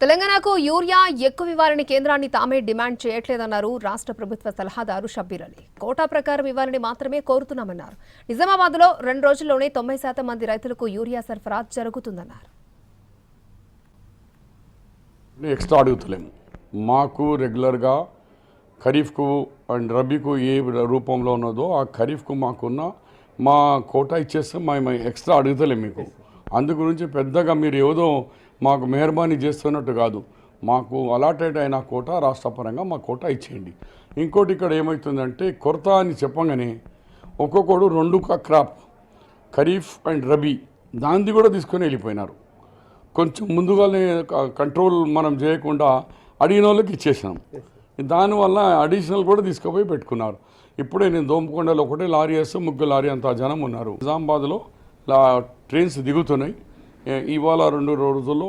తెలంగాణకు యూరియా ఎక్కువ ఇవ్వాలని కేంద్రాన్ని తామే డిమాండ్ చేయట్లేదన్నారు రాష్ట్ర ప్రభుత్వ సలహాదారు షబ్బీర్ అలీ. కోటా ప్రకారం ఇవ్వాలని మాత్రమే కోరుతున్నామన్నారు. నిజామాబాద్లో రెండు రోజుల్లోనే తొంభై శాతం మంది రైతులకు యూరియా సరఫరా జరుగుతుందన్నారు. ఎక్స్ట్రా అడుగుతలేము మాకు రెగ్యులర్గా ఖరీఫ్కు అండ్ రబీకు ఏ రూపంలో ఉన్నదో ఆ ఖరీఫ్కు మాకున్న మా కోటా ఇచ్చేస్తే మేము ఎక్స్ట్రా అడుగుతలేము మీకు. అందు గురించి పెద్దగా మీరు ఏదో మాకు మెహర్బానీ చేస్తున్నట్టు కాదు. మాకు అలాటెడ్ అయిన కోట రాష్ట్ర పరంగా మా కోటా ఇచ్చేయండి. ఇంకోటి ఇక్కడ ఏమవుతుందంటే కొరత అని చెప్పగానే ఒక్కొక్కడు రెండు క్రాప్ ఖరీఫ్ అండ్ రబీ దాన్ని కూడా తీసుకొని వెళ్ళిపోయినారు. కొంచెం ముందుగానే కంట్రోల్ మనం చేయకుండా అడిగిన వాళ్ళకి ఇచ్చేసినాం. దానివల్ల అడిషనల్ కూడా తీసుకుపోయి పెట్టుకున్నారు. ఇప్పుడే నేను దోమకొండలో ఒకటే లారీ వేస్తే ముగ్గురు లారీ అంత జనం ఉన్నారు. నిజామాబాద్లో లా ట్రైన్స్ దిగుతున్నాయి. ఇవాళ రెండు రోజుల్లో